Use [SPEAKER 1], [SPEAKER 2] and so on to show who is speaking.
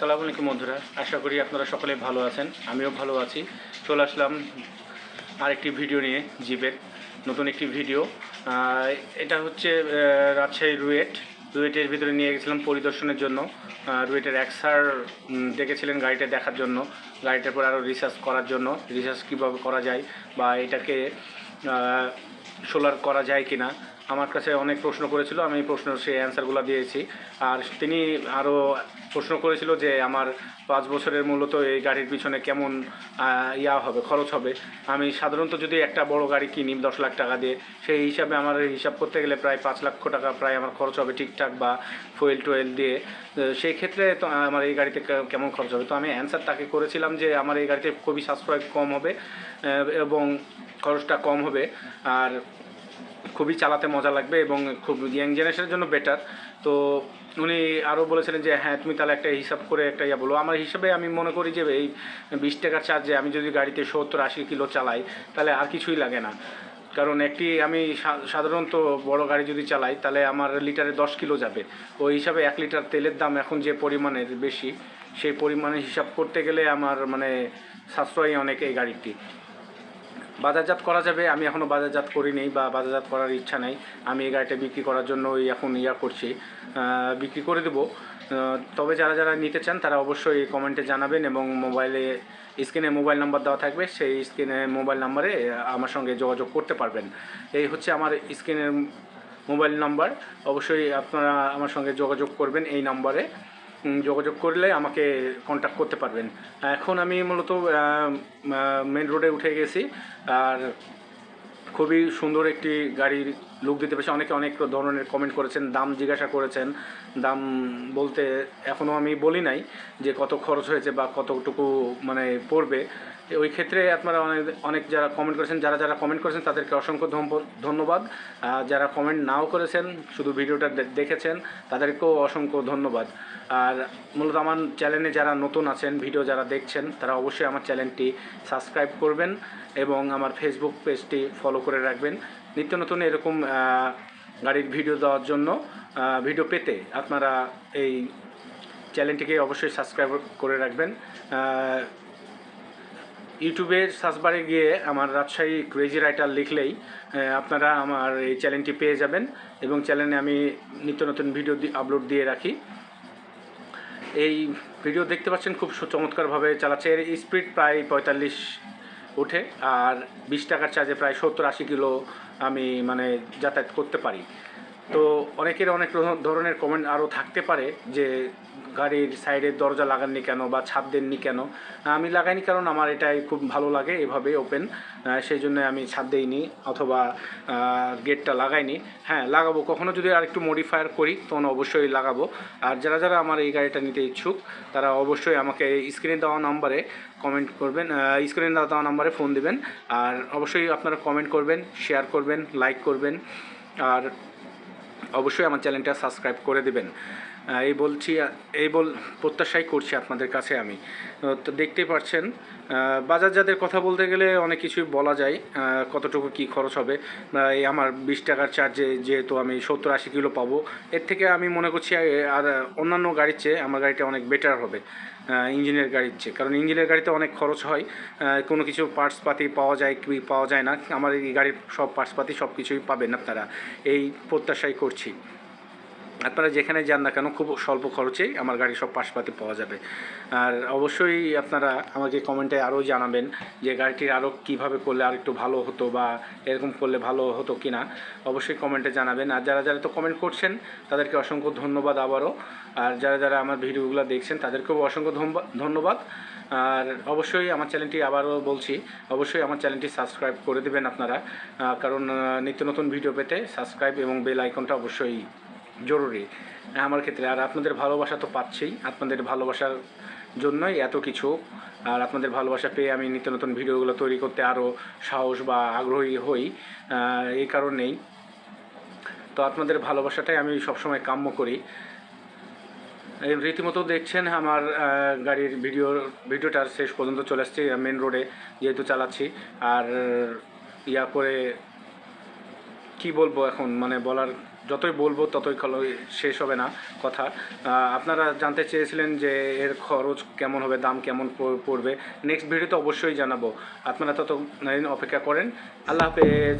[SPEAKER 1] বন্ধুরা, আশা করি আপনারা সকলে ভালো আছেন, আমিও ভালো আছি। চলে আসলাম আরেকটি ভিডিও নিয়ে, জিপের নতুন একটি ভিডিও। এটা হচ্ছে রাজশাহী রুয়েট। রুয়েটের ভিতরে নিয়ে গেছিলাম পরিদর্শনের জন্য। রুয়েটের এক স্যার ডেকেছিলেন গাড়িটা দেখার জন্য, গাড়িটার পর আরও রিসার্চ করার জন্য। রিসার্চ কীভাবে করা যায় বা এটাকে সোলার করা যায় কি না আমার কাছে অনেক প্রশ্ন করেছিল, আমি প্রশ্ন সেই অ্যান্সারগুলো দিয়েছি। আর তিনি আরও প্রশ্ন করেছিল যে, আমার পাঁচ বছরের মূলত এই গাড়ির পিছনে কেমন ইয়া হবে, খরচ হবে? আমি সাধারণত যদি একটা বড় গাড়ি কিনি, দশ লাখ টাকা দিয়ে, সেই হিসাবে আমার হিসাব করতে গেলে প্রায় পাঁচ লক্ষ টাকা প্রায় আমার খরচ হবে ঠিকঠাক বা ফুয়েল টুয়েল দিয়ে। সেই ক্ষেত্রে তো আমার এই গাড়িতে কেমন খরচ হবে? তো আমি অ্যান্সার তাকে করেছিলাম যে, আমার এই গাড়িতে খুবই সাশ্রয় কম হবে এবং খরচটা কম হবে। আর খুবই চালাতে মজা লাগবে এবং খুব ইয়াং জেনারেশনের জন্য বেটার তো উনি আরও বলেছিলেন যে হ্যাঁ তুমি তাহলে একটা হিসাব করে একটা ইয়া বলো। আমার হিসাবে আমি মনে করি যে, এই বিশ টাকার চার্জে আমি যদি গাড়িতে সত্তর আশি কিলো চালাই, তাহলে আর কিছুই লাগে না। কারণ একটি, আমি সাধারণত বড় গাড়ি যদি চালাই, তাহলে আমার লিটারে দশ কিলো যাবে। ওই হিসাবে এক লিটার তেলের দাম এখন যে পরিমাণের বেশি, সেই পরিমাণে হিসাব করতে গেলে আমার মানে সাশ্রয়ী অনেক এই গাড়িটি। বাজারজাত করা যাবে। আমি এখনও বাজারজাত করিনি বা বাজারজাত করার ইচ্ছা নেই। আমি এই গাড়িটা বিক্রি করার জন্য এখন ইয়া করছি। বিক্রি করে দেবো। তবে যারা যারা নিতে চান, তারা অবশ্যই কমেন্টে জানাবেন এবং মোবাইলে স্ক্রিনে মোবাইল নাম্বার দেওয়া থাকবে। সেই স্ক্রিনে মোবাইল নাম্বারে আমার সঙ্গে যোগাযোগ করতে পারবেন। এই হচ্ছে আমার স্ক্রিনের মোবাইল নাম্বার। অবশ্যই আপনারা আমার সঙ্গে যোগাযোগ করবেন এই নাম্বারে। যোগাযোগ করলে আমাকে কন্ট্যাক্ট করতে পারবেন। এখন আমি মূলত মেন রোডে উঠে গেছি। আর খুবই সুন্দর একটি গাড়ির লুক দিতে পেরেছি। অনেকে অনেক ধরনের কমেন্ট করেছেন, দাম জিজ্ঞাসা করেছেন। দাম বলতে এখনও আমি বলি নাই যে কত খরচ হয়েছে বা কতটুকু মানে পড়বে। ওই ক্ষেত্রে আপনারা অনেক অনেক যারা কমেন্ট করেছেন, যারা যারা কমেন্ট করেছেন, তাদেরকে অসংখ্য ধন্যবাদ। যারা কমেন্ট নাও করেছেন, শুধু ভিডিওটা দেখেছেন, তাদেরকেও অসংখ্য ধন্যবাদ। আর মূলত আমার চ্যানেলে যারা নতুন আছেন ভিডিও যারা দেখছেন, তারা অবশ্যই আমার চ্যানেলটি সাবস্ক্রাইব করবেন এবং আমার ফেসবুক পেজটি ফলো করে রাখবেন। নিত্য নতুন এরকম গাড়ির ভিডিও দেওয়ার জন্য ভিডিও পেতে আপনারা এই চ্যানেলটিকে অবশ্যই সাবস্ক্রাইব করে রাখবেন। ইউটিউবের সার্চবারে গিয়ে আমার রাজশাহী ক্রেজি রাইটার লিখলেই আপনারা আমার এই চ্যানেলটি পেয়ে যাবেন এবং চ্যানেলে আমি নিত্য নতুন ভিডিও আপলোড দিয়ে রাখি। এই ভিডিও দেখতে পাচ্ছেন খুব চমৎকারভাবে চালাচ্ছে। এর স্পিড প্রায় পঁয়তাল্লিশ ওঠে আর বিশ টাকার চার্জে প্রায় সত্তর আশি কিলো আমি মানে যাতায়াত করতে পারি। তো অনেকের অনেক ধরনের কমেন্ট আরও থাকতে পারে যে গাড়ির সাইডের দরজা লাগাননি কেন বা ছাদ দেননি কেন? আমি লাগাইনি কারণ আমার এটাই খুব ভালো লাগে এভাবে ওপেন সেই জন্য আমি ছাদ দেইনি অথবা গেটটা লাগাইনি। হ্যাঁ লাগাবো। কখনও যদি আর একটু মডিফায়ার করি, তখন অবশ্যই লাগাবো। আর যারা যারা আমার এই গাড়িটা নিতে ইচ্ছুক, তারা অবশ্যই আমাকে স্ক্রিনে দেওয়া নাম্বারে কমেন্ট করবেন স্ক্রিনে দেওয়া নাম্বারে ফোন দেবেন। আর অবশ্যই আপনারা কমেন্ট করবেন শেয়ার করবেন লাইক করবেন। আর অবশ্যই আমার চ্যানেলটা সাবস্ক্রাইব করে দেবেন। এই বলছি, এই বল, প্রত্যাশাই করছি আপনাদের কাছে আমি। তো দেখতেই পাচ্ছেন বাজারজাতের কথা বলতে গেলে অনেক কিছুই বলা যায় কতটুকু কি খরচ হবে। এই আমার বিশ টাকার চার্জে যেহেতু আমি সত্তর আশি কিলো পাবো, এর থেকে আমি মনে করছি আর অন্যান্য গাড়ির চেয়ে আমার গাড়িটা অনেক বেটার হবে। ইঞ্জিনের গাড়ির চেয়ে। কারণ ইঞ্জিনের গাড়িতে অনেক খরচ হয় কোনো কিছু পার্টস পাতি পাওয়া যায় কি পাওয়া যায় না, আমাদের এই গাড়ির সব পার্টস পাতি সব কিছুই পাবেন আপনারা। এই প্রত্যাশাই করছি। আপনারা যেখানে যান না কেন, খুব স্বল্প খরচেই আমার গাড়ির সব পাশপাতি পাওয়া যাবে। আর অবশ্যই আপনারা আমাকে কমেন্টে আরও জানাবেন যে গাড়িটির আরও কীভাবে করলে আর একটু ভালো হতো বা এরকম করলে ভালো হতো কি না অবশ্যই কমেন্টে জানাবেন। আর যারা যারা তো কমেন্ট করছেন, তাদেরকে অসংখ্য ধন্যবাদ আবারও। আর যারা যারা আমার ভিডিওগুলো দেখছেন, তাদেরকেও অসংখ্য ধন্যবা- ধন্যবাদ। আর অবশ্যই আমার চ্যানেলটি আবারও বলছি, অবশ্যই আমার চ্যানেলটি সাবস্ক্রাইব করে দেবেন আপনারা। কারণ নিত্য নতুন ভিডিও পেতে সাবস্ক্রাইব এবং বেল আইকনটা অবশ্যই জরুরি। আমার ক্ষেত্রে, আর আপনাদের ভালোবাসা তো পাচ্ছেই। আপনাদের ভালোবাসার জন্যই এত কিছু। আর আপনাদের ভালোবাসা পেয়ে আমি নিত্য নতুন ভিডিওগুলো তৈরি করতে আরও সাহস বা আগ্রহী হই এই কারণেই। তো আপনাদের ভালোবাসাটাই আমি সবসময় কাম্য করি। রীতিমতো দেখছেন আমার গাড়ির ভিডিও ভিডিওটার শেষ পর্যন্ত চলে আসছে মেন রোডে যেহেতু চালাচ্ছি। আর ইয়া করে কি বলব এখন? মানে বলার যতই বলব ততই শেষ হবে না কথা। আপনারা জানতে চেয়েছিলেন যে এর খরচ কেমন হবে, দাম কেমন পড়বে। নেক্সট ভিডিওতে অবশ্যই জানাব। আপনারা তত অপেক্ষা করেন। আল্লাহ হাফেজ।